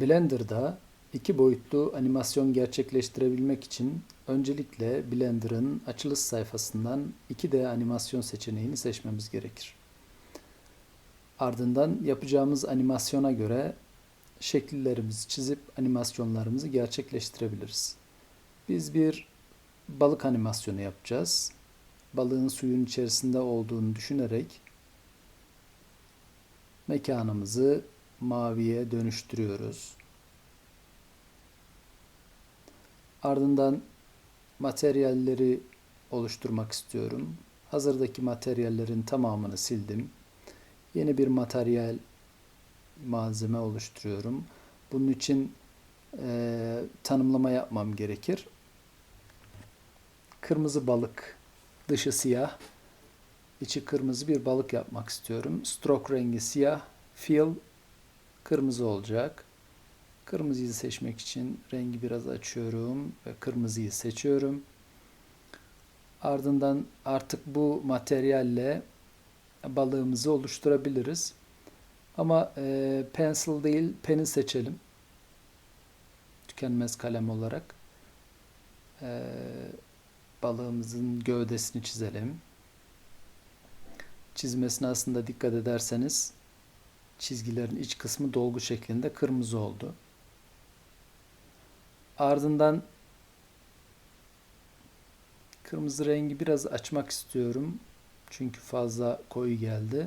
Blender'da iki boyutlu animasyon gerçekleştirebilmek için öncelikle Blender'ın açılış sayfasından 2D animasyon seçeneğini seçmemiz gerekir. Ardından yapacağımız animasyona göre şekillerimizi çizip animasyonlarımızı gerçekleştirebiliriz. Biz bir balık animasyonu yapacağız. Balığın suyun içerisinde olduğunu düşünerek mekanımızı maviye dönüştürüyoruz. Ardından materyalleri oluşturmak istiyorum. Hazırdaki materyallerin tamamını sildim. Yeni bir materyal malzeme oluşturuyorum. Bunun için e, tanımlama yapmam gerekir. Kırmızı balık, dışı siyah, içi kırmızı bir balık yapmak istiyorum. Stroke rengi siyah, fill kırmızı olacak. Kırmızıyı seçmek için rengi biraz açıyorum ve kırmızıyı seçiyorum. Ardından artık bu materyalle balığımızı oluşturabiliriz. Ama e, pencil değil, peni seçelim. Tükenmez kalem olarak. E, balığımızın gövdesini çizelim. Çizmesine aslında dikkat ederseniz çizgilerin iç kısmı dolgu şeklinde kırmızı oldu. Ardından kırmızı rengi biraz açmak istiyorum. Çünkü fazla koyu geldi.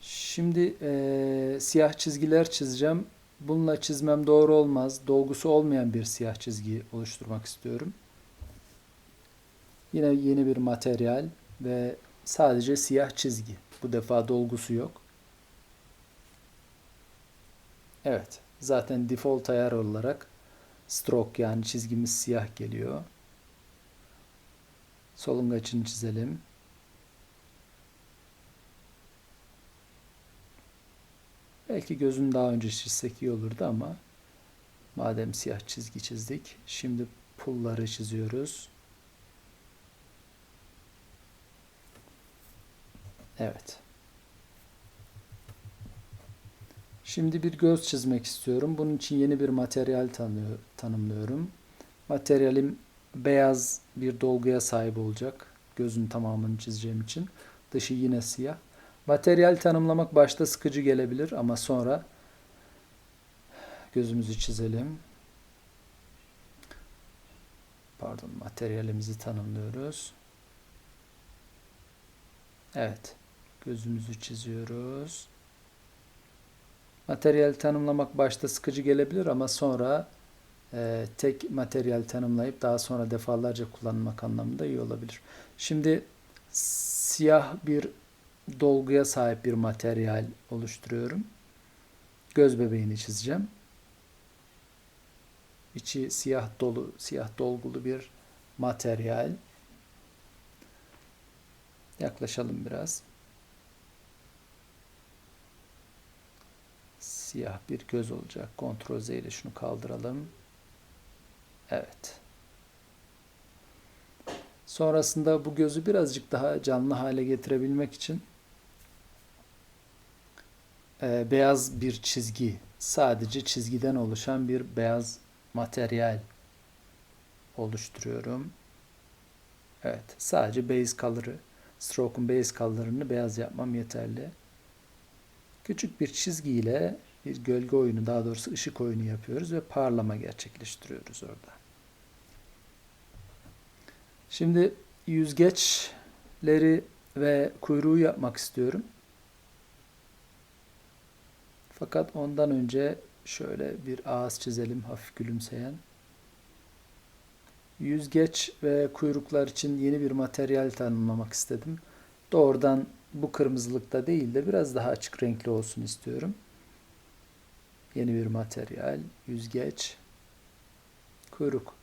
Şimdi e, siyah çizgiler çizeceğim. Bununla çizmem doğru olmaz. Dolgusu olmayan bir siyah çizgi oluşturmak istiyorum. Yine yeni bir materyal ve sadece siyah çizgi. Bu defa dolgusu yok. Evet. Zaten default ayar olarak stroke yani çizgimiz siyah geliyor. Solungaçını çizelim. Belki gözünü daha önce çizsek iyi olurdu ama madem siyah çizgi çizdik. Şimdi pulları çiziyoruz. Evet. Şimdi bir göz çizmek istiyorum. Bunun için yeni bir materyal tanıyor, tanımlıyorum. Materyalim beyaz bir dolguya sahip olacak. Gözün tamamını çizeceğim için. Dışı yine siyah. Materyal tanımlamak başta sıkıcı gelebilir ama sonra gözümüzü çizelim. Pardon, materyalimizi tanımlıyoruz. Evet, gözümüzü çiziyoruz. Materyal tanımlamak başta sıkıcı gelebilir ama sonra e, tek materyal tanımlayıp daha sonra defalarca kullanmak anlamında iyi olabilir. Şimdi siyah bir dolguya sahip bir materyal oluşturuyorum. Göz bebeğini çizeceğim. İçi siyah dolu, siyah dolgulu bir materyal. Yaklaşalım biraz. Siyah bir göz olacak. Ctrl Z ile şunu kaldıralım. Evet. Sonrasında bu gözü birazcık daha canlı hale getirebilmek için e, beyaz bir çizgi, sadece çizgiden oluşan bir beyaz materyal oluşturuyorum. Evet, sadece base color'ı, stroke'un base color'ını beyaz yapmam yeterli. Küçük bir çizgiyle bir gölge oyunu, daha doğrusu ışık oyunu yapıyoruz ve parlama gerçekleştiriyoruz orada. Şimdi yüzgeçleri ve kuyruğu yapmak istiyorum. Fakat ondan önce şöyle bir ağız çizelim hafif gülümseyen. Yüzgeç ve kuyruklar için yeni bir materyal tanımlamak istedim. Doğrudan bu kırmızılıkta değil de biraz daha açık renkli olsun istiyorum. Yeni bir materyal, yüzgeç, kuyruk.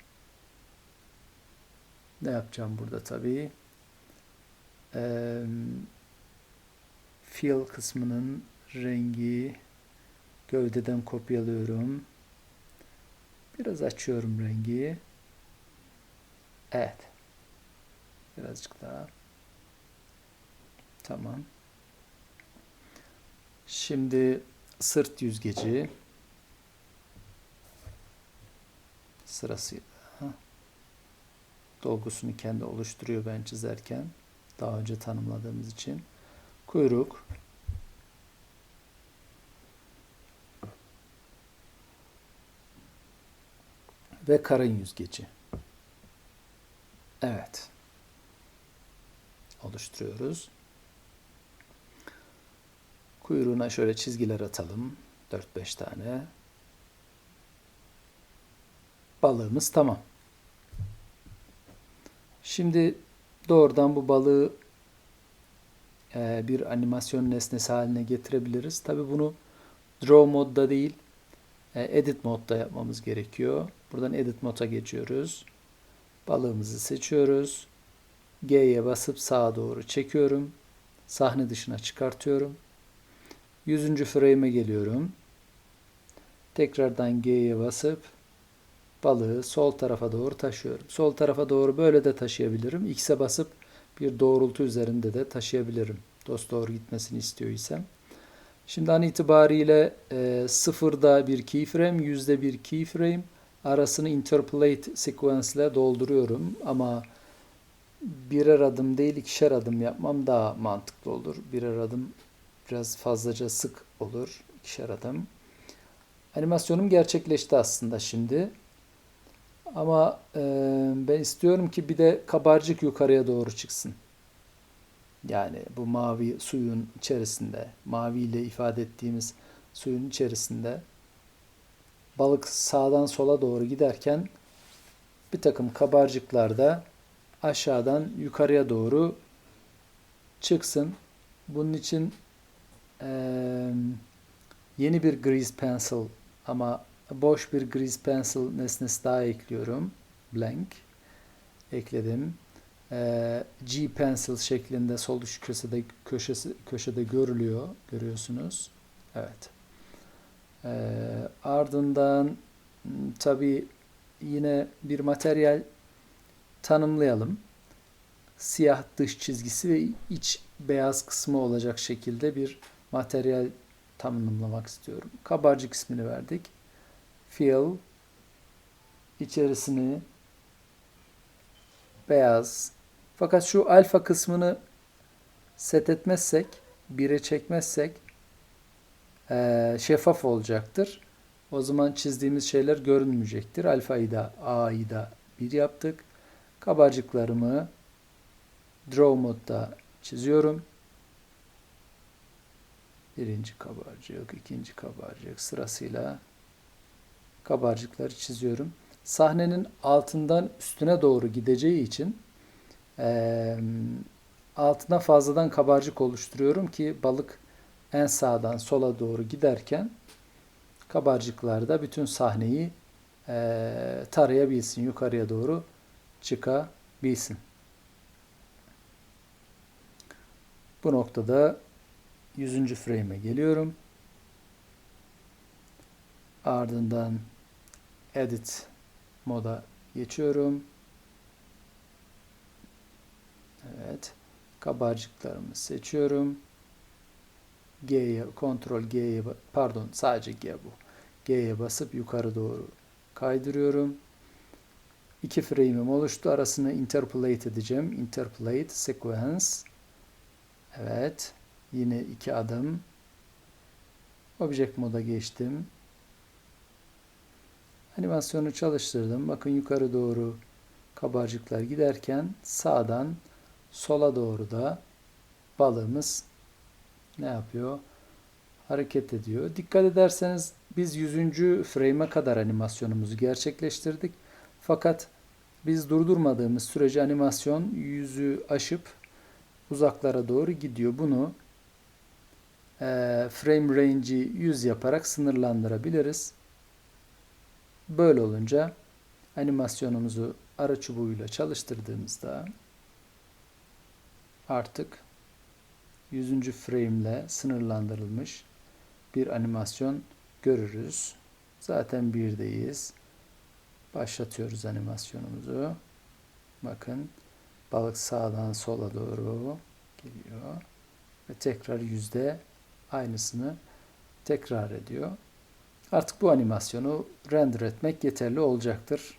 Ne yapacağım burada tabii? Ee, fill kısmının rengi gövdeden kopyalıyorum. Biraz açıyorum rengi. Evet. Birazcık daha. Tamam. Şimdi sırt yüzgeci sırasıyla dolgusunu kendi oluşturuyor ben çizerken daha önce tanımladığımız için kuyruk ve karın yüzgeci. Evet. Oluşturuyoruz. Kuyruğuna şöyle çizgiler atalım. 4-5 tane. Balığımız tamam. Şimdi doğrudan bu balığı e, bir animasyon nesnesi haline getirebiliriz. Tabi bunu Draw modda değil, e, Edit modda yapmamız gerekiyor. Buradan Edit moda geçiyoruz. Balığımızı seçiyoruz. G'ye basıp sağa doğru çekiyorum. Sahne dışına çıkartıyorum. 100. frame'e geliyorum. Tekrardan G'ye basıp balığı sol tarafa doğru taşıyorum. Sol tarafa doğru böyle de taşıyabilirim. X'e basıp bir doğrultu üzerinde de taşıyabilirim. Dost doğru gitmesini istiyor isem. Şimdi an itibariyle e, sıfırda bir keyframe, yüzde bir keyframe arasını interpolate sequence dolduruyorum. Ama birer adım değil ikişer adım yapmam daha mantıklı olur. Birer adım biraz fazlaca sık olur. İkişer adım. Animasyonum gerçekleşti aslında şimdi. Ama e, ben istiyorum ki bir de kabarcık yukarıya doğru çıksın. Yani bu mavi suyun içerisinde, mavi ile ifade ettiğimiz suyun içerisinde balık sağdan sola doğru giderken bir takım kabarcıklar da aşağıdan yukarıya doğru çıksın. Bunun için e, yeni bir grease pencil ama boş bir grease pencil nesnesi daha ekliyorum. Blank ekledim. E, G pencil şeklinde sol üst köşede köşesi köşede görülüyor. Görüyorsunuz. Evet. E, ardından tabi yine bir materyal tanımlayalım. Siyah dış çizgisi ve iç beyaz kısmı olacak şekilde bir materyal tanımlamak istiyorum. Kabarcık ismini verdik. Fill içerisini beyaz. Fakat şu alfa kısmını set etmezsek, bire çekmezsek e, şeffaf olacaktır. O zaman çizdiğimiz şeyler görünmeyecektir. Alfayı da A'yı da 1 yaptık. Kabarcıklarımı Draw modda çiziyorum. Birinci kabarcık, ikinci kabarcık sırasıyla kabarcıkları çiziyorum. Sahnenin altından üstüne doğru gideceği için e, altına fazladan kabarcık oluşturuyorum ki balık en sağdan sola doğru giderken kabarcıklar da bütün sahneyi e, tarayabilsin, yukarıya doğru çıkabilsin. Bu noktada 100. frame'e geliyorum. Ardından edit moda geçiyorum. Evet. Kabarcıklarımı seçiyorum. G'ye, kontrol G'ye, pardon sadece G bu. G'ye basıp yukarı doğru kaydırıyorum. İki frame'im oluştu. Arasını interpolate edeceğim. Interpolate sequence. Evet. Yine iki adım. Object moda geçtim. Animasyonu çalıştırdım. Bakın yukarı doğru kabarcıklar giderken sağdan sola doğru da balığımız ne yapıyor? Hareket ediyor. Dikkat ederseniz biz 100. frame'e kadar animasyonumuzu gerçekleştirdik. Fakat biz durdurmadığımız sürece animasyon yüzü aşıp uzaklara doğru gidiyor. Bunu e, frame range'i 100 yaparak sınırlandırabiliriz. Böyle olunca animasyonumuzu ara çubuğuyla çalıştırdığımızda artık 100. frame ile sınırlandırılmış bir animasyon görürüz. Zaten birdeyiz. Başlatıyoruz animasyonumuzu. Bakın balık sağdan sola doğru geliyor. Ve tekrar yüzde aynısını tekrar ediyor. Artık bu animasyonu render etmek yeterli olacaktır.